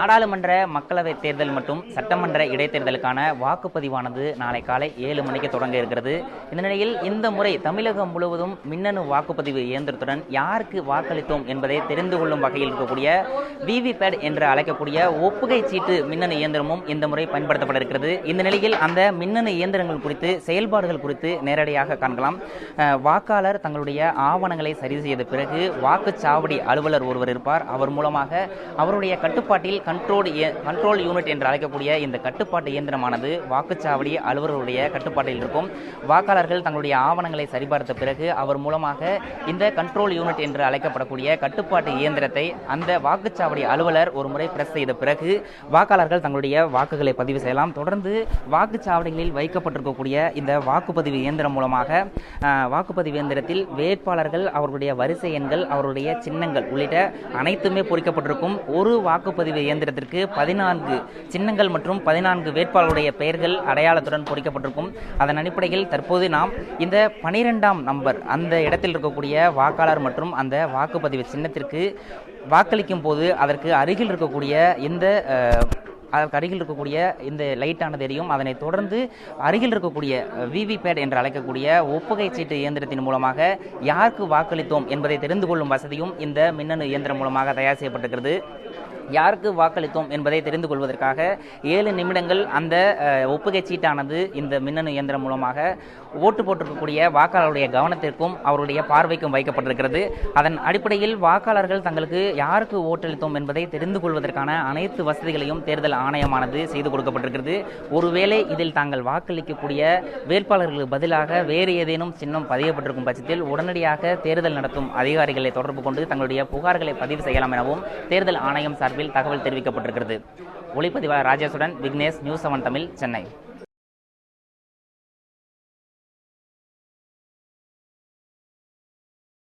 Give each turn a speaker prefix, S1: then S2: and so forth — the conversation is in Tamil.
S1: நாடாளுமன்ற மக்களவை தேர்தல் மற்றும் சட்டமன்ற இடைத்தேர்தலுக்கான வாக்குப்பதிவானது நாளை காலை ஏழு மணிக்கு தொடங்க இருக்கிறது. இந்த நிலையில் இந்த முறை தமிழகம் முழுவதும் மின்னணு வாக்குப்பதிவு இயந்திரத்துடன் யாருக்கு வாக்களித்தோம் என்பதை தெரிந்து கொள்ளும் வகையில் இருக்கக்கூடிய விவிபேட் என்று அழைக்கக்கூடிய ஒப்புகை சீட்டு மின்னணு இயந்திரமும் இந்த முறை பயன்படுத்தப்பட இருக்கிறது இந்த நிலையில் அந்த மின்னணு இயந்திரங்கள் குறித்து செயல்பாடுகள் குறித்து நேரடியாக காண்கலாம். வாக்காளர் தங்களுடைய ஆவணங்களை சரி செய்த பிறகு வாக்குச்சாவடி அலுவலர் ஒருவர் இருப்பார். அவர் மூலமாக அவருடைய கட்டுப்பாட்டில் கண்ட்ரோல் கண்ட்ரோல் யூனிட் என்று அழைக்கக்கூடிய இந்த கட்டுப்பாட்டு இயந்திரமானது வாக்குச்சாவடி அலுவலர்களுடைய கட்டுப்பாட்டில் இருக்கும். வாக்காளர்கள் தங்களுடைய ஆவணங்களை சரிபார்த்த பிறகு அவர் மூலமாக இந்த கண்ட்ரோல் யூனிட் என்று அழைக்கப்படக்கூடிய கட்டுப்பாட்டு இயந்திரத்தை அந்த வாக்குச்சாவடி அலுவலர் ஒரு முறை பிரஸ் செய்த பிறகு வாக்காளர்கள் தங்களுடைய வாக்குகளை பதிவு செய்யலாம். தொடர்ந்து வாக்குச்சாவடிகளில் வைக்கப்பட்டிருக்கக்கூடிய இந்த வாக்குப்பதிவு இயந்திரம் மூலமாக வாக்குப்பதிவு இயந்திரத்தில் வேட்பாளர்கள் அவர்களுடைய வரிசை எண்கள் அவருடைய சின்னங்கள் உள்ளிட்ட அனைத்துமே பொறிக்கப்பட்டிருக்கும். ஒரு வாக்குப்பதிவு இயந்திரம் இயந்திரத்திற்கு பதினான்கு சின்னங்கள் மற்றும் பதினான்கு வேட்பாளருடைய பெயர்கள் அடையாளத்துடன் பொறிக்கப்பட்டிருக்கும். அதன் அடிப்படையில் தற்போது நாம் இந்த பனிரெண்டாம் நம்பர் அந்த இடத்தில் இருக்கக்கூடிய வாக்காளர் மற்றும் அந்த வாக்குப்பதிவு சின்னத்திற்கு வாக்களிக்கும் போது அதற்கு அருகில் இருக்கக்கூடிய இந்த அதற்கு அருகில் இருக்கக்கூடிய இந்த லைட்டானது எரியும். அதனைத் தொடர்ந்து அருகில் இருக்கக்கூடிய விவிபேட் என்று அழைக்கக்கூடிய ஒப்புகை சீட்டு இயந்திரத்தின் மூலமாக யாருக்கு வாக்களித்தோம் என்பதை தெரிந்து கொள்ளும் வசதியும் இந்த மின்னணு இயந்திரம் மூலமாக தயார் செய்யப்பட்டிருக்கிறது. யாருக்கு வாக்களித்தோம் என்பதை தெரிந்து கொள்வதற்காக ஏழு நிமிடங்கள் அந்த ஒப்புகை சீட்டானது இந்த மின்னணு இயந்திரம் மூலமாக ஓட்டு போட்டிருக்கக்கூடிய வாக்காளருடைய கவனத்திற்கும் அவருடைய பார்வைக்கும் வைக்கப்பட்டிருக்கிறது. அதன் அடிப்படையில் வாக்காளர்கள் தங்களுக்கு யாருக்கு ஓட்டளித்தோம் என்பதை தெரிந்து கொள்வதற்கான அனைத்து வசதிகளையும் தேர்தல் ஆணையமானது செய்து கொடுக்கப்பட்டிருக்கிறது. ஒருவேளை இதில் தாங்கள் வாக்களிக்கக்கூடிய வேட்பாளர்களுக்கு பதிலாக வேறு ஏதேனும் சின்னம் பதியப்பட்டிருக்கும் பட்சத்தில் உடனடியாக தேர்தல் நடத்தும் அதிகாரிகளை தொடர்பு கொண்டு தங்களுடைய புகார்களை பதிவு செய்யலாம் எனவும் தேர்தல் ஆணையம் சார்பில் தகவல் தெரிவிக்கப்பட்டிருக்கிறது. ஒளிப்பதிவாளர் ராஜேஷுடன் விக்னேஷ் நியூஸ் செவன் தமிழ் சென்னை.